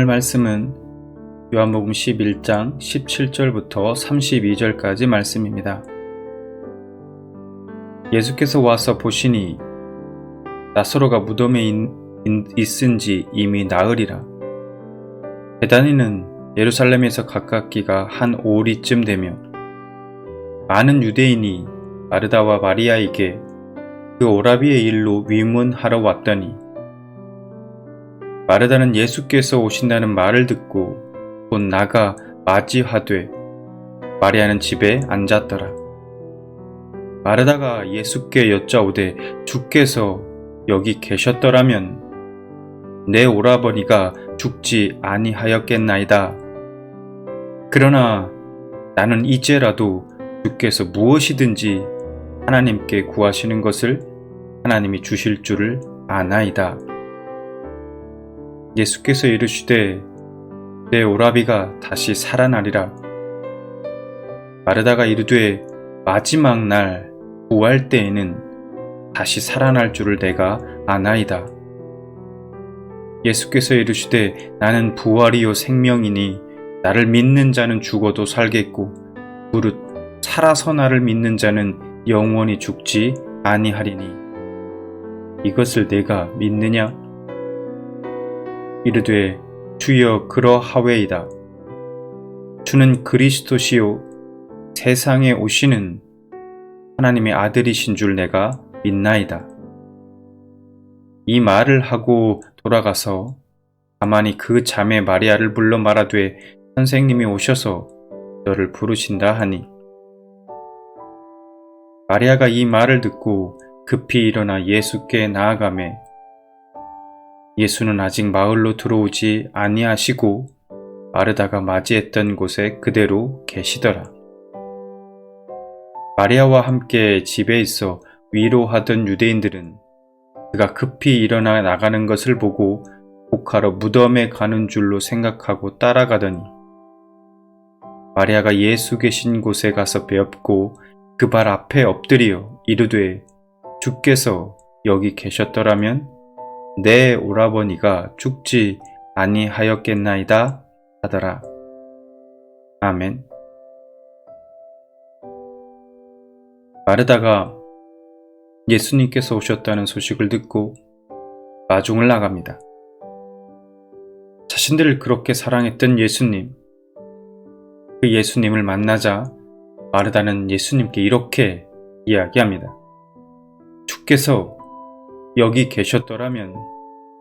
말씀은 요한복음 11장 17절부터 32절까지 말씀입니다. 예수께서 와서 보시니 나사로가 무덤에 있은 지 이미 나흘이라. 베다니는 예루살렘에서 가깝기가 한 오리쯤 되며 많은 유대인이 마르다와 마리아에게 그 오라비의 일로 위문하러 왔더니 마르다는 예수께서 오신다는 말을 듣고 곧 나가 맞이하되 마리아는 집에 앉았더라. 마르다가 예수께 여짜오되 주께서 여기 계셨더라면 내 오라버니가 죽지 아니하였겠나이다. 그러나 나는 이제라도 주께서 무엇이든지 하나님께 구하시는 것을 하나님이 주실 줄을 아나이다. 예수께서 이르시되 내 오라비가 다시 살아나리라. 마르다가 이르되 마지막 날 부활 때에는 다시 살아날 줄을 내가 아나이다. 예수께서 이르시되 나는 부활이요 생명이니 나를 믿는 자는 죽어도 살겠고 무릇 살아서 나를 믿는 자는 영원히 죽지 아니하리니 이것을 내가 믿느냐? 이르되 주여 그러하웨이다. 주는 그리스도시요 세상에 오시는 하나님의 아들이신 줄 내가 믿나이다. 이 말을 하고 돌아가서 가만히 그 자매 마리아를 불러 말하되 선생님이 오셔서 너를 부르신다 하니 마리아가 이 말을 듣고 급히 일어나 예수께 나아가매 예수는 아직 마을로 들어오지 아니하시고 마르다가 맞이했던 곳에 그대로 계시더라. 마리아와 함께 집에 있어 위로하던 유대인들은 그가 급히 일어나 나가는 것을 보고 복하러 무덤에 가는 줄로 생각하고 따라가더니 마리아가 예수 계신 곳에 가서 배웠고 그 발 앞에 엎드려 이르되 주께서 여기 계셨더라면 내 오라버니가 죽지 아니하였겠나이다 하더라. 아멘. 마르다가 예수님께서 오셨다는 소식을 듣고 마중을 나갑니다. 자신들을 그렇게 사랑했던 예수님, 그 예수님을 만나자 마르다는 예수님께 이렇게 이야기합니다. 주께서 여기 계셨더라면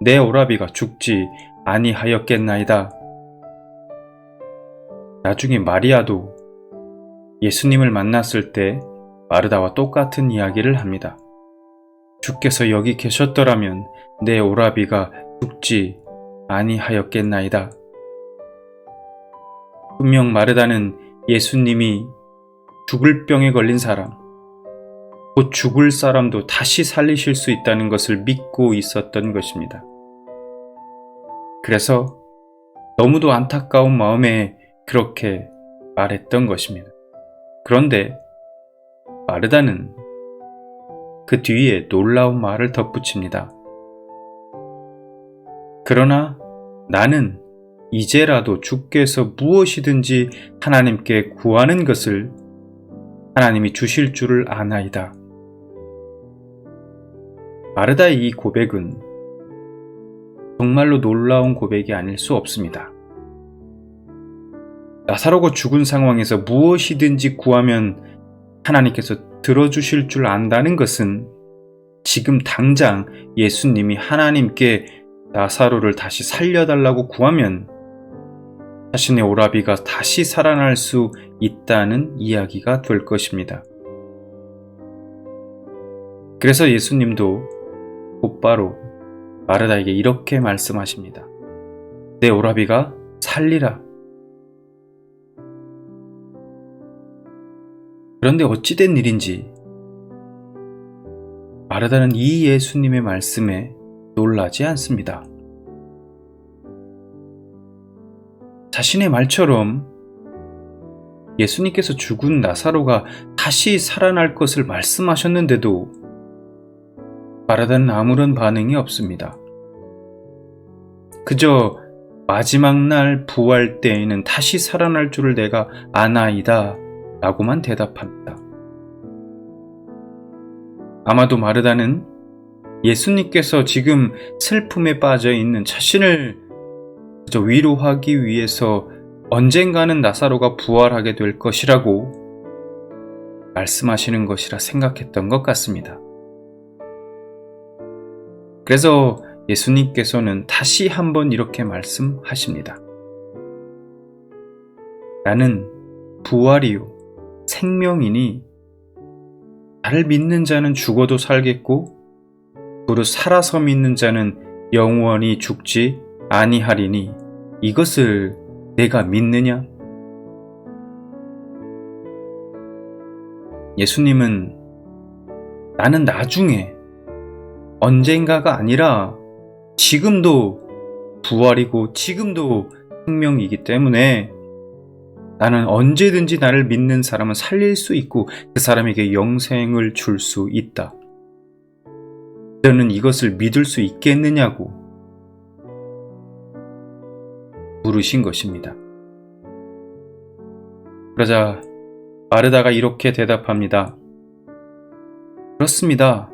내 오라비가 죽지 아니하였겠나이다. 나중에 마리아도 예수님을 만났을 때 마르다와 똑같은 이야기를 합니다. 주께서 여기 계셨더라면 내 오라비가 죽지 아니하였겠나이다. 분명 마르다는 예수님이 죽을 병에 걸린 사람, 곧 죽을 사람도 다시 살리실 수 있다는 것을 믿고 있었던 것입니다. 그래서 너무도 안타까운 마음에 그렇게 말했던 것입니다. 그런데 마르다는 그 뒤에 놀라운 말을 덧붙입니다. 그러나 나는 이제라도 주께서 무엇이든지 하나님께 구하는 것을 하나님이 주실 줄을 아나이다. 마르다의 이 고백은 정말로 놀라운 고백이 아닐 수 없습니다. 나사로가 죽은 상황에서 무엇이든지 구하면 하나님께서 들어주실 줄 안다는 것은 지금 당장 예수님이 하나님께 나사로를 다시 살려달라고 구하면 자신의 오라비가 다시 살아날 수 있다는 이야기가 될 것입니다. 그래서 예수님도 곧바로 마르다에게 이렇게 말씀하십니다. 내 오라비가 살리라. 그런데 어찌된 일인지 마르다는 이 예수님의 말씀에 놀라지 않습니다. 자신의 말처럼 예수님께서 죽은 나사로가 다시 살아날 것을 말씀하셨는데도 마르다는 아무런 반응이 없습니다. 그저 마지막 날 부활 때에는 다시 살아날 줄을 내가 아나이다 라고만 대답합니다. 아마도 마르다는 예수님께서 지금 슬픔에 빠져 있는 자신을 위로하기 위해서 언젠가는 나사로가 부활하게 될 것이라고 말씀하시는 것이라 생각했던 것 같습니다. 그래서 예수님께서는 다시 한번 이렇게 말씀하십니다. 나는 부활이요, 생명이니 나를 믿는 자는 죽어도 살겠고 무릇 살아서 믿는 자는 영원히 죽지 아니하리니 이것을 내가 믿느냐? 예수님은 나는 나중에 언젠가가 아니라 지금도 부활이고 지금도 생명이기 때문에 나는 언제든지 나를 믿는 사람은 살릴 수 있고 그 사람에게 영생을 줄 수 있다. 너는 이것을 믿을 수 있겠느냐고 물으신 것입니다. 그러자 마르다가 이렇게 대답합니다. 그렇습니다.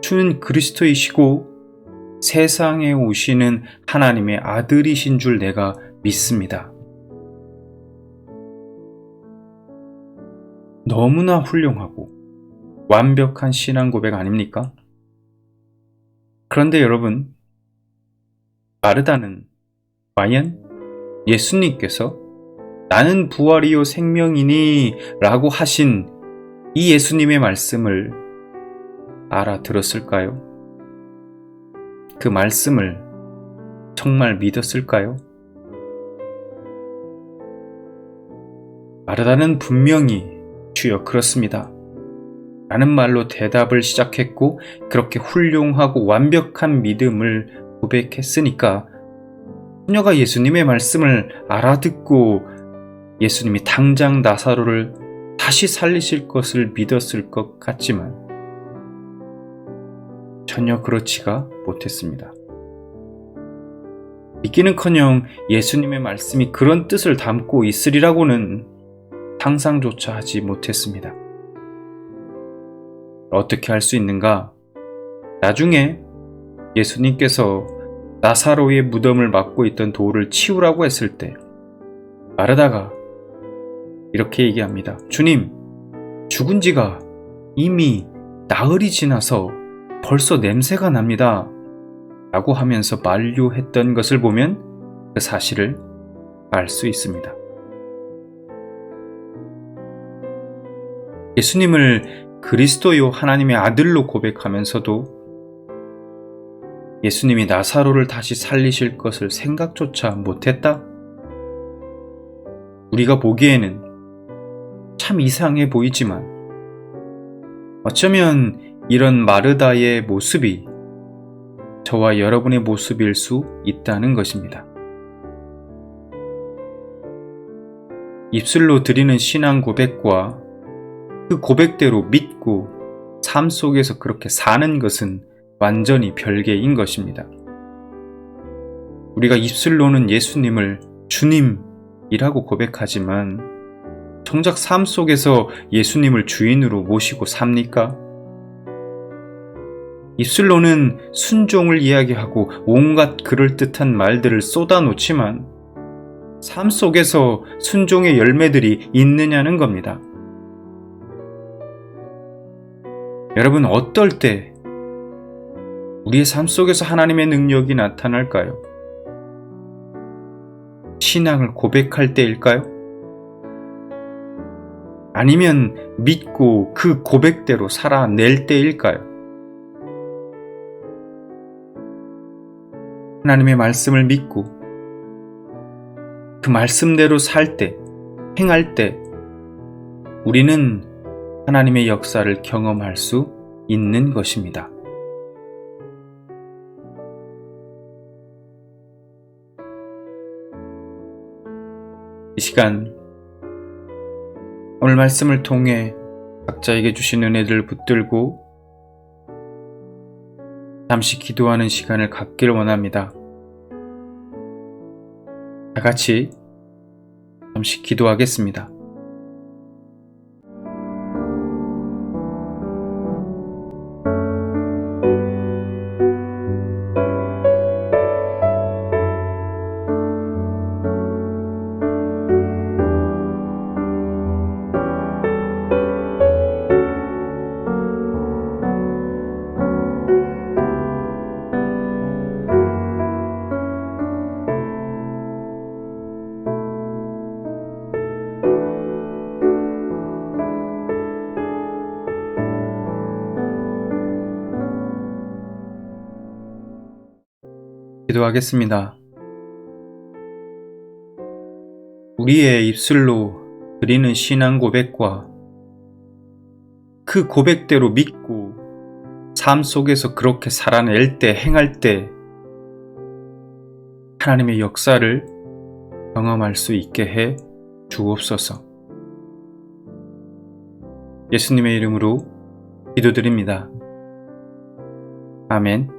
주는 그리스도이시고 세상에 오시는 하나님의 아들이신 줄 내가 믿습니다. 너무나 훌륭하고 완벽한 신앙 고백 아닙니까? 그런데 여러분, 마르다는 과연 예수님께서 나는 부활이요 생명이니 라고 하신 이 예수님의 말씀을 알아들었을까요? 그 말씀을 정말 믿었을까요? 마르다는 분명히 주여 그렇습니다. 라는 말로 대답을 시작했고 그렇게 훌륭하고 완벽한 믿음을 고백했으니까 소녀가 예수님의 말씀을 알아듣고 예수님이 당장 나사로를 다시 살리실 것을 믿었을 것 같지만 전혀 그렇지가 못했습니다. 믿기는커녕 예수님의 말씀이 그런 뜻을 담고 있으리라고는 상상조차 하지 못했습니다. 어떻게 할 수 있는가? 나중에 예수님께서 나사로의 무덤을 막고 있던 돌을 치우라고 했을 때 마르다가 이렇게 얘기합니다. 주님, 죽은 지가 이미 나흘이 지나서 벌써 냄새가 납니다. 라고 하면서 만류했던 것을 보면 그 사실을 알 수 있습니다. 예수님을 그리스도요 하나님의 아들로 고백하면서도 예수님이 나사로를 다시 살리실 것을 생각조차 못했다? 우리가 보기에는 참 이상해 보이지만 어쩌면 이런 마르다의 모습이 저와 여러분의 모습일 수 있다는 것입니다. 입술로 드리는 신앙 고백과 그 고백대로 믿고 삶 속에서 그렇게 사는 것은 완전히 별개인 것입니다. 우리가 입술로는 예수님을 주님이라고 고백하지만 정작 삶 속에서 예수님을 주인으로 모시고 삽니까? 입술로는 순종을 이야기하고 온갖 그럴듯한 말들을 쏟아놓지만 삶 속에서 순종의 열매들이 있느냐는 겁니다. 여러분 어떨 때 우리의 삶 속에서 하나님의 능력이 나타날까요? 신앙을 고백할 때일까요? 아니면 믿고 그 고백대로 살아낼 때일까요? 하나님의 말씀을 믿고 그 말씀대로 살 때, 행할 때 우리는 하나님의 역사를 경험할 수 있는 것입니다. 이 시간 오늘 말씀을 통해 각자에게 주신 은혜를 붙들고 잠시 기도하는 시간을 갖길 원합니다. 다 같이 잠시 기도하겠습니다. 기도하겠습니다. 우리의 입술로 드리는 신앙 고백과 그 고백대로 믿고 삶 속에서 그렇게 살아낼 때, 행할 때 하나님의 역사를 경험할 수 있게 해 주옵소서. 예수님의 이름으로 기도드립니다. 아멘.